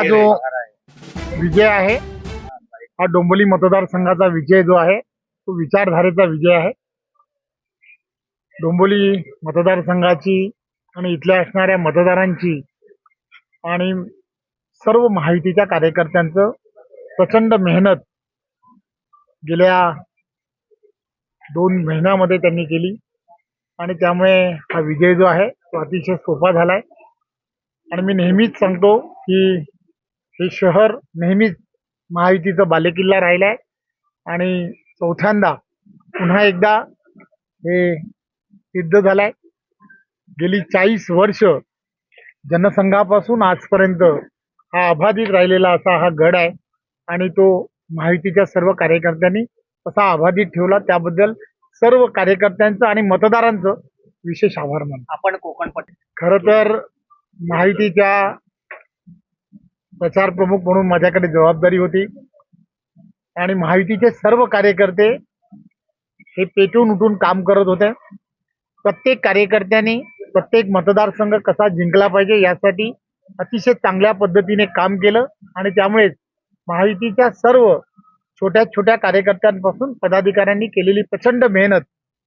हा जो विजय आहे हा डोंबोली मतदारसंघाचा विजय जो आहे तो विचारधारेचा विजय आहे. डोंबोली मतदारसंघाची आणि इथल्या असणाऱ्या मतदारांची आणि सर्व माहितीच्या कार्यकर्त्यांचं प्रचंड मेहनत गेल्या दोन महिन्यामध्ये त्यांनी केली. आणि त्यामुळे हा विजय जो आहे तो अतिशय सोपा झालाय. आणि मी नेहमीच सांगतो की हे शहर नेहमीच महायुतीचा बालेकिल्ला राहिलाय. आणि चौथ्यांदा पुन्हा एकदा हे सिद्ध झालाय. गेली चाळीस वर्ष जनसंघापासून आजपर्यंत हा अबाधित राहिलेला असा हा गड आहे. आणि तो महायुतीच्या सर्व कार्यकर्त्यांनी कसा अबाधित ठेवला. त्याबद्दल सर्व कार्यकर्त्यांचं आणि मतदारांचं विशेष आभार मानतो. आपण कोकण खर तर माहितीच्या प्रचार प्रमुख म्हणून माझ्याकडे जबाबदारी होती. आणि महायुतीचे सर्व कार्यकर्ते हे पेटून उठून काम करत होते. प्रत्येक कार्यकर्त्याने प्रत्येक मतदारसंघ कसा जिंकला पाहिजे यासाठी अतिशय चांगल्या पद्धतीने काम केलं. आणि त्यामुळेच महायुतीच्या सर्व छोट्या छोट्या कार्यकर्त्यांपासून पदाधिकाऱ्यांनी केलेली प्रचंड मेहनत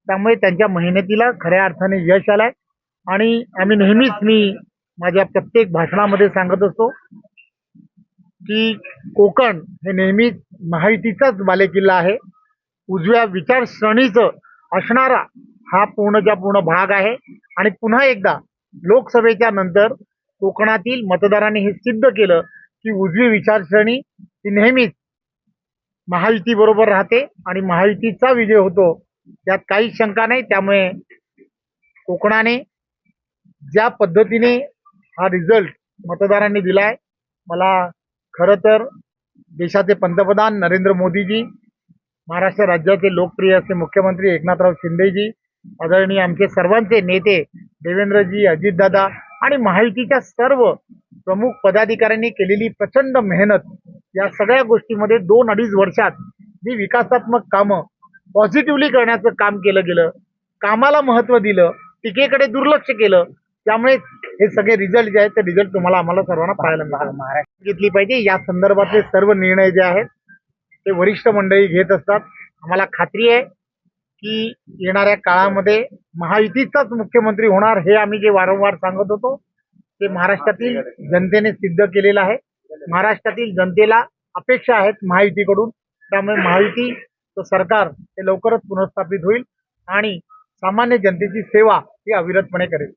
त्यामुळे त्यांच्या मेहनतीला खऱ्या अर्थाने यश आलंय. आणि आम्ही नेहमीच मी माझ्या प्रत्येक भाषणामध्ये सांगत असतो की कोकण हे नेहमीच माहितीचाच बालेकिल्ला आहे. उजव्या विचारसरणीचं असणारा हा पूर्णच्या पूर्ण भाग आहे. आणि पुन्हा एकदा लोकसभेच्या नंतर कोकणातील मतदारांनी हे सिद्ध केलं की उजवी विचारसरणी ही नेहमीच महायुती बरोबर राहते आणि महायुतीचा विजय होतो. त्यात काही शंका नाही. त्यामुळे कोकणाने ज्या पद्धतीने हा रिझल्ट मतदारांनी दिलाय मला खरं तर देशाचे पंतप्रधान नरेंद्र मोदीजी महाराष्ट्र राज्याचे लोकप्रिय असे मुख्यमंत्री एकनाथराव शिंदेजी आदरणीय आमचे सर्वांचे नेते देवेंद्रजी अजितदादा आणि माहितीच्या सर्व प्रमुख पदाधिकाऱ्यांनी केलेली प्रचंड मेहनत या सगळ्या गोष्टीमध्ये दोन अडीच वर्षात जी विकासात्मक कामं पॉझिटिव्हली करण्याचं काम केलं गेलं कामाला महत्त्व दिलं टीकेकडे दुर्लक्ष केलं त्यामुळे हे सगळे रिझल्ट जे आहेत ते रिझल्ट तुम्हाला आम्हाला सर्वांना पाहायला मिळाला महाराष्ट्र घेतली पाहिजे. या संदर्भातले सर्व निर्णय जे आहेत ते वरिष्ठ मंडळी घेत असतात. आम्हाला खात्री आहे की येणाऱ्या काळामध्ये महायुतीचाच मुख्यमंत्री होणार हे आम्ही जे वारंवार सांगत होतो ते महाराष्ट्रातील जनतेने सिद्ध केलेलं आहे. महाराष्ट्रातील जनतेला अपेक्षा आहेत महायुतीकडून. त्यामुळे महायुती सरकार हे लवकरच पुनर्स्थापित होईल आणि सामान्य जनतेची सेवा ही अविरतपणे करेल.